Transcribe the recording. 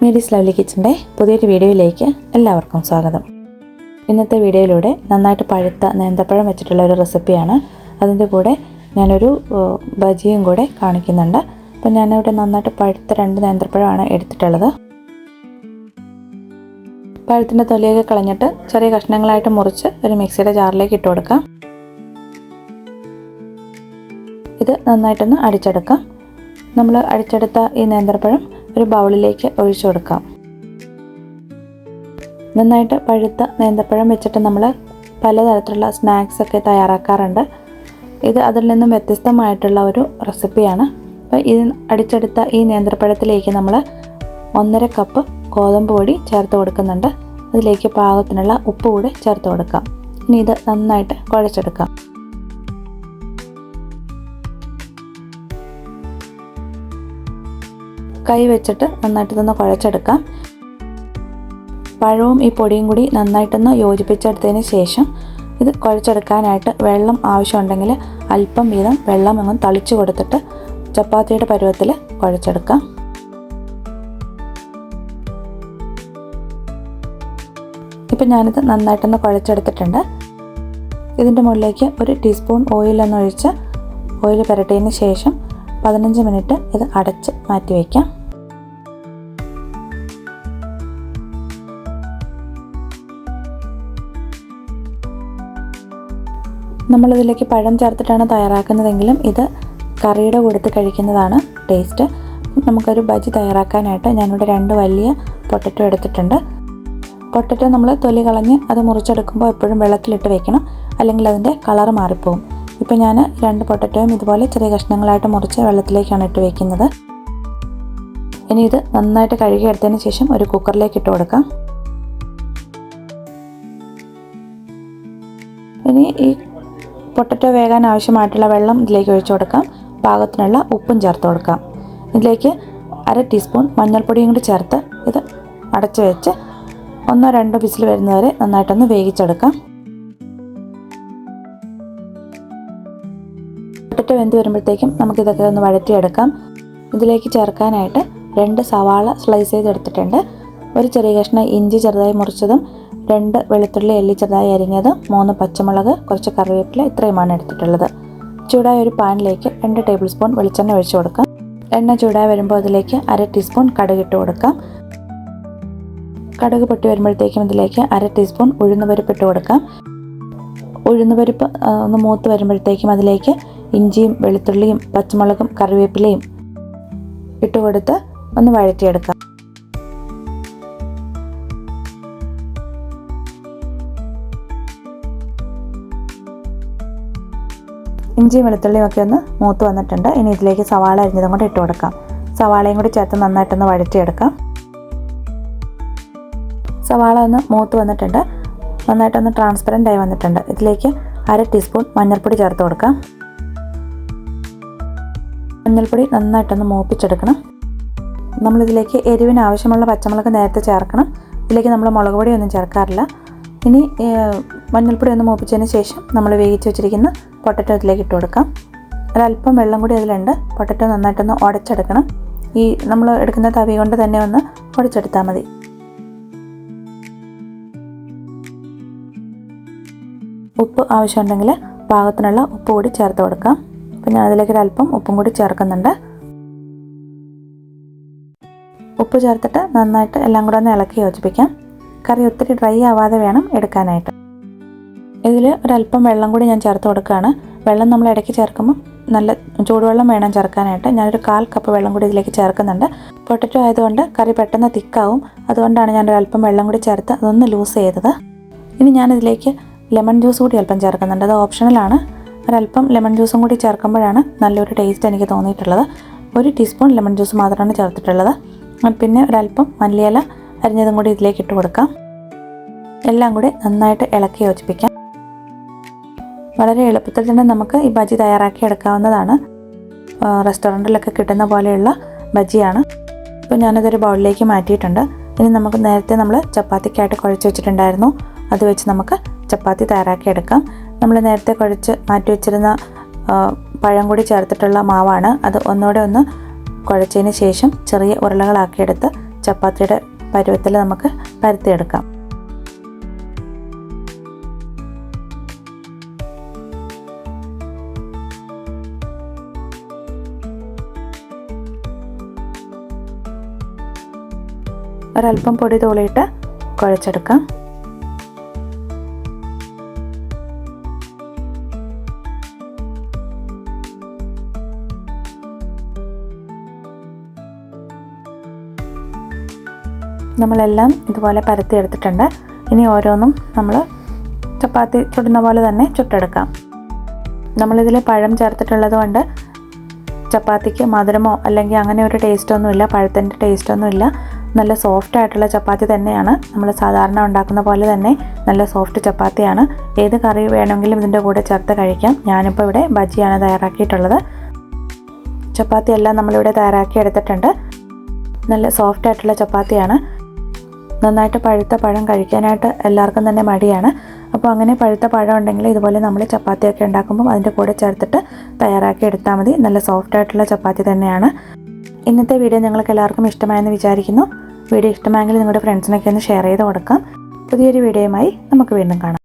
Mary's lovely കിച്ചന്റെ പുതിയൊരു വീഡിയോയിലേക്ക് എല്ലാവർക്കും സ്വാഗതം. ഇന്നത്തെ വീഡിയോയിലൂടെ നന്നായിട്ട് പഴുത്ത നേന്ത്രപ്പഴം വെച്ചിട്ടുള്ള ഒരു റെസിപ്പിയാണ്. അതിന്റെ കൂടെ ഞാനൊരു ബജിയും കൂടെ കാണിക്കുന്നുണ്ട്. അപ്പം ഞാനിവിടെ നന്നായിട്ട് പഴുത്ത രണ്ട് നേന്ത്രപ്പഴമാണ് എടുത്തിട്ടുള്ളത്. പഴത്തിന്റെ തൊലിയൊക്കെ കളഞ്ഞിട്ട് ചെറിയ കഷ്ണങ്ങളായിട്ട് മുറിച്ച് ഒരു മിക്സിയുടെ ജാറിലേക്ക് ഇട്ട് കൊടുക്കാം. ഇത് നന്നായിട്ടൊന്ന് അടിച്ചെടുക്കാം. നമ്മൾ അടിച്ചെടുത്ത ഈ നേന്ത്രപ്പഴം ഒരു ബൗളിലേക്ക് ഒഴിച്ചു കൊടുക്കാം. നന്നായിട്ട് പഴുത്ത നേന്ത്രപ്പഴം വെച്ചിട്ട് നമ്മൾ പലതരത്തിലുള്ള സ്നാക്സ് ഒക്കെ തയ്യാറാക്കാറുണ്ട്. ഇത് അതിൽ നിന്നും വ്യത്യസ്തമായിട്ടുള്ള ഒരു റെസിപ്പിയാണ്. അപ്പോൾ ഇത് അടിച്ചെടുത്ത ഈ നേന്ത്രപ്പഴത്തിലേക്ക് നമ്മൾ ഒന്നര കപ്പ് ഗോതമ്പ് പൊടി ചേർത്ത് കൊടുക്കുന്നുണ്ട്. അതിലേക്ക് പാകത്തിനുള്ള ഉപ്പ് കൂടി ചേർത്ത് കൊടുക്കാം. ഇനി ഇത് നന്നായിട്ട് കുഴച്ചെടുക്കാം. കൈ വെച്ചിട്ട് നന്നായിട്ട് ഇതൊന്ന് കുഴച്ചെടുക്കാം. പഴവും ഈ പൊടിയും കൂടി നന്നായിട്ടൊന്ന് യോജിപ്പിച്ചെടുത്തതിന് ശേഷം ഇത് കുഴച്ചെടുക്കാനായിട്ട് വെള്ളം ആവശ്യമുണ്ടെങ്കിൽ അല്പം വീതം വെള്ളം അങ്ങ് തളിച്ചു കൊടുത്തിട്ട് ചപ്പാത്തിയുടെ പരുവത്തിൽ കുഴച്ചെടുക്കാം. ഇപ്പം ഞാനിത് നന്നായിട്ടൊന്ന് കുഴച്ചെടുത്തിട്ടുണ്ട്. ഇതിന്റെ മുകളിലേക്ക് ഒരു ടീസ്പൂൺ ഓയിലൊന്നൊഴിച്ച് ഓയിൽ പുരട്ടിയതിന് ശേഷം പതിനഞ്ച് മിനിറ്റ് ഇത് അടച്ച് മാറ്റി വയ്ക്കാം. നമ്മളിതിലേക്ക് പഴം ചേർത്തിട്ടാണ് തയ്യാറാക്കുന്നതെങ്കിലും ഇത് കറിയുടെ കൊടുത്ത് കഴിക്കുന്നതാണ് ടേസ്റ്റ്. നമുക്കൊരു ബജി തയ്യാറാക്കാനായിട്ട് ഞാനിവിടെ രണ്ട് വലിയ പൊട്ടറ്റോ എടുത്തിട്ടുണ്ട്. പൊട്ടറ്റോ നമ്മൾ തൊലി കളഞ്ഞ് അത് മുറിച്ചെടുക്കുമ്പോൾ എപ്പോഴും വെള്ളത്തിലിട്ട് വെക്കണം. അല്ലെങ്കിൽ അതിന്റെ കളർ മാറിപ്പോവും. ഇപ്പോൾ ഞാൻ രണ്ട് പൊട്ടറ്റോയും ഇതുപോലെ ചെറിയ കഷ്ണങ്ങളായിട്ട് മുറിച്ച് വെള്ളത്തിലേക്കാണ് ഇട്ട് വെക്കുന്നത്. ഇനി ഇത് നന്നായിട്ട് കഴുകിയെടുത്തതിന് ശേഷം ഒരു കുക്കറിലേക്ക് ഇട്ട് കൊടുക്കാം. ഇനി ഈ പൊട്ടറ്റോ വേകാൻ ആവശ്യമായിട്ടുള്ള വെള്ളം ഇതിലേക്ക് ഒഴിച്ചു കൊടുക്കാം. പാകത്തിനുള്ള ഉപ്പും ചേർത്ത് കൊടുക്കാം. ഇതിലേക്ക് അര ടീസ്പൂൺ മഞ്ഞൾപ്പൊടിയും കൂടി ചേർത്ത് ഇത് അടച്ചു വെച്ച് ഒന്നോ രണ്ടോ വിസിൽ വരുന്നവരെ നന്നായിട്ടൊന്ന് വേവിച്ചെടുക്കാം. പൊട്ടറ്റോ വെന്ത് വരുമ്പോഴത്തേക്കും നമുക്കിതൊക്കെ ഒന്ന് വഴറ്റിയെടുക്കാം. ഇതിലേക്ക് ചേർക്കാനായിട്ട് രണ്ട് സവാള സ്ലൈസ് ചെയ്തെടുത്തിട്ടുണ്ട്. ഒരു ചെറിയ കഷ്ണം ഇഞ്ചി ചെറുതായി മുറിച്ചതും രണ്ട് വെളുത്തുള്ളി എല്ലി ചെറുതായി അരിഞ്ഞത് മൂന്ന് പച്ചമുളക് കുറച്ച് കറിവേപ്പില ഇത്രയുമാണ് എടുത്തിട്ടുള്ളത്. ചൂടായ ഒരു പാനിലേക്ക് രണ്ട് ടേബിൾ സ്പൂൺ വെളിച്ചെണ്ണ ഒഴിച്ചു കൊടുക്കാം. എണ്ണ ചൂടായി വരുമ്പോൾ അതിലേക്ക് അര ടീസ്പൂൺ കടുക് ഇട്ട് കൊടുക്കാം. കടുക് പൊട്ടി വരുമ്പോഴത്തേക്കും ഇതിലേക്ക് അര ടീസ്പൂൺ ഉഴുന്നുപരിപ്പ് ഇട്ട് കൊടുക്കാം. ഉഴുന്നുപരിപ്പ് ഒന്ന് മൂത്ത് വരുമ്പോഴത്തേക്കും അതിലേക്ക് ഇഞ്ചിയും വെളുത്തുള്ളിയും പച്ചമുളകും കറിവേപ്പിലയും ഇട്ട് കൊടുത്ത് ഒന്ന് വഴറ്റിയെടുക്കാം. ഇഞ്ചിയും വെളുത്തുള്ളിയും ഒക്കെ ഒന്ന് മൂത്ത് വന്നിട്ടുണ്ട്. ഇനി ഇതിലേക്ക് സവാള അരിഞ്ഞതും കൂടെ ഇട്ട് കൊടുക്കാം. സവാളയും കൂടി ചേർത്ത് നന്നായിട്ടൊന്ന് വഴറ്റിയെടുക്കാം. സവാള ഒന്ന് മൂത്ത് വന്നിട്ടുണ്ട്. നന്നായിട്ടൊന്ന് ട്രാൻസ്പെറന്റ് ആയി വന്നിട്ടുണ്ട്. ഇതിലേക്ക് അര ടീസ്പൂൺ മഞ്ഞൾപ്പൊടി ചേർത്ത് കൊടുക്കാം. മഞ്ഞൾപ്പൊടി നന്നായിട്ടൊന്ന് മൂപ്പിച്ചെടുക്കണം. നമ്മളിതിലേക്ക് എരിവിന് ആവശ്യമുള്ള പച്ചമുളക് നേരത്തെ ചേർക്കണം. ഇതിലേക്ക് നമ്മൾ മുളക് പൊടി ഒന്നും ചേർക്കാറില്ല. ഇനി മഞ്ഞൾപ്പൊടി ഒന്ന് മൂപ്പിച്ചതിന് ശേഷം നമ്മൾ വേവിച്ച് വെച്ചിരിക്കുന്ന പൊട്ടറ്റോ ഇതിലേക്ക് ഇട്ട് കൊടുക്കാം. ഒരല്പം വെള്ളം കൂടി അതിലുണ്ട്. പൊട്ടറ്റോ നന്നായിട്ടൊന്ന് ഉടച്ചെടുക്കണം ഈ നമ്മൾ എടുക്കുന്ന തവി കൊണ്ട് തന്നെ ഒന്ന് ഉടച്ചെടുത്താൽ മതി. ഉപ്പ് ആവശ്യമുണ്ടെങ്കിൽ പാകത്തിനുള്ള ഉപ്പ് കൂടി ചേർത്ത് കൊടുക്കാം. അപ്പം ഞാൻ അതിലേക്ക് ഒരു അല്പം ഉപ്പും കൂടി ചേർക്കുന്നുണ്ട്. ഉപ്പ് ചേർത്തിട്ട് നന്നായിട്ട് എല്ലാം കൂടെ ഒന്ന് ഇളക്കി യോജിപ്പിക്കാം. കറി ഒത്തിരി ഡ്രൈ ആവാതെ വേണം എടുക്കാനായിട്ട്. ഇതിൽ ഒരല്പം വെള്ളം കൂടി ഞാൻ ചേർത്ത് കൊടുക്കുകയാണ്. വെള്ളം നമ്മൾ ഇടയ്ക്ക് ചേർക്കുമ്പോൾ നല്ല ചൂടുവെള്ളം വേണം ചേർക്കാനായിട്ട്. ഞാനൊരു കാൽ കപ്പ് വെള്ളം കൂടി ഇതിലേക്ക് ചേർക്കുന്നുണ്ട്. പൊട്ടറ്റോ ആയതുകൊണ്ട് കറി പെട്ടെന്ന് തിക്കാവും. അതുകൊണ്ടാണ് ഞാനൊരു അല്പം വെള്ളം കൂടി ചേർത്ത് അതൊന്ന് ലൂസ് ചെയ്തത്. ഇനി ഞാനിതിലേക്ക് ലെമൺ ജ്യൂസ് കൂടി അല്പം ചേർക്കുന്നുണ്ട്. അത് ഓപ്ഷണലാണ് ഒരല്പം ലെമൺ ജ്യൂസും കൂടി ചേർക്കുമ്പോഴാണ് നല്ലൊരു ടേസ്റ്റ് എനിക്ക് തോന്നിയിട്ടുള്ളത്. ഒരു ടീസ്പൂൺ ലെമൺ ജ്യൂസ് മാത്രമാണ് ചേർത്തിട്ടുള്ളത്. പിന്നെ ഒരല്പം മല്ലിയില അരിഞ്ഞതും കൂടി ഇതിലേക്ക് ഇട്ട് കൊടുക്കാം. എല്ലാം കൂടി നന്നായിട്ട് ഇളക്കി യോജിപ്പിക്കാം. വളരെ എളുപ്പത്തിൽ തന്നെ നമുക്ക് ഈ ബജി തയ്യാറാക്കി എടുക്കാവുന്നതാണ്. റെസ്റ്റോറന്റിലൊക്കെ കിട്ടുന്ന പോലെയുള്ള ബജിയാണ്. ഇപ്പോൾ ഞാനതൊരു ബൗളിലേക്ക് മാറ്റിയിട്ടുണ്ട്. ഇനി നമുക്ക് നേരത്തെ നമ്മൾ ചപ്പാത്തിക്കായിട്ട് കുഴച്ച് വെച്ചിട്ടുണ്ടായിരുന്നു. അത് വെച്ച് നമുക്ക് ചപ്പാത്തി തയ്യാറാക്കി എടുക്കാം. നമ്മൾ നേരത്തെ കുഴച്ച് മാറ്റി വെച്ചിരുന്ന പഴം കൂടി ചേർത്തിട്ടുള്ള മാവാണ്. അത് ഒന്നുകൂടെ ഒന്ന് കുഴച്ചതിന് ശേഷം ചെറിയ ഉരുളകളാക്കിയെടുത്ത് ചപ്പാത്തിയുടെ പരുവത്തിൽ നമുക്ക് പരത്തിയെടുക്കാം. ഒരല്പം പൊടി തൂളിയിട്ട് കുഴച്ചെടുക്കാം. നമ്മളെല്ലാം ഇതുപോലെ പരത്തി എടുത്തിട്ടുണ്ട് ഇനി ഓരോന്നും നമ്മൾ ചപ്പാത്തി ചുടുന്ന പോലെ തന്നെ ചുട്ടെടുക്കാം. നമ്മളിതിൽ പഴം ചേർത്തിട്ടുള്ളത് കൊണ്ട് ചപ്പാത്തിക്ക് മധുരമോ അല്ലെങ്കിൽ അങ്ങനെ ഒരു ടേസ്റ്റൊന്നുമില്ല പഴത്തിന്റെ ടേസ്റ്റൊന്നുമില്ല നല്ല സോഫ്റ്റ് ആയിട്ടുള്ള ചപ്പാത്തി തന്നെയാണ്. നമ്മൾ സാധാരണ ഉണ്ടാക്കുന്ന പോലെ തന്നെ നല്ല സോഫ്റ്റ് ചപ്പാത്തിയാണ്. ഏത് കറി വേണമെങ്കിലും ഇതിന്റെ കൂടെ ചേർത്ത് കഴിക്കാം. ഞാനിപ്പോൾ ഇവിടെ ബജിയാണ് തയ്യാറാക്കിയിട്ടുള്ളത്. ചപ്പാത്തി എല്ലാം നമ്മളിവിടെ തയ്യാറാക്കി എടുത്തിട്ടുണ്ട്. നല്ല സോഫ്റ്റ് ആയിട്ടുള്ള ചപ്പാത്തിയാണ്. നന്നായിട്ട് പഴുത്ത പഴം കഴിക്കാനായിട്ട് എല്ലാവർക്കും തന്നെ മടിയാണ്. അപ്പോൾ അങ്ങനെ പഴുത്ത പഴം ഉണ്ടെങ്കിൽ ഇതുപോലെ നമ്മൾ ചപ്പാത്തിയൊക്കെ ഉണ്ടാക്കുമ്പോൾ അതിന്റെ കൂടെ ചേർത്തിട്ട് തയ്യാറാക്കി എടുത്താൽ മതി. നല്ല സോഫ്റ്റ് ആയിട്ടുള്ള ചപ്പാത്തി തന്നെയാണ്. ഇന്നത്തെ വീഡിയോ നിങ്ങൾക്ക് എല്ലാവർക്കും ഇഷ്ടമായെന്ന് വിചാരിക്കുന്നു. വീഡിയോ ഇഷ്ടമായെങ്കിൽ നിങ്ങളുടെ ഫ്രണ്ട്സിനൊക്കെ ഒന്ന് ഷെയർ ചെയ്ത് കൊടുക്കാം. പുതിയൊരു വീഡിയോയുമായി നമുക്ക് വീണ്ടും കാണാം.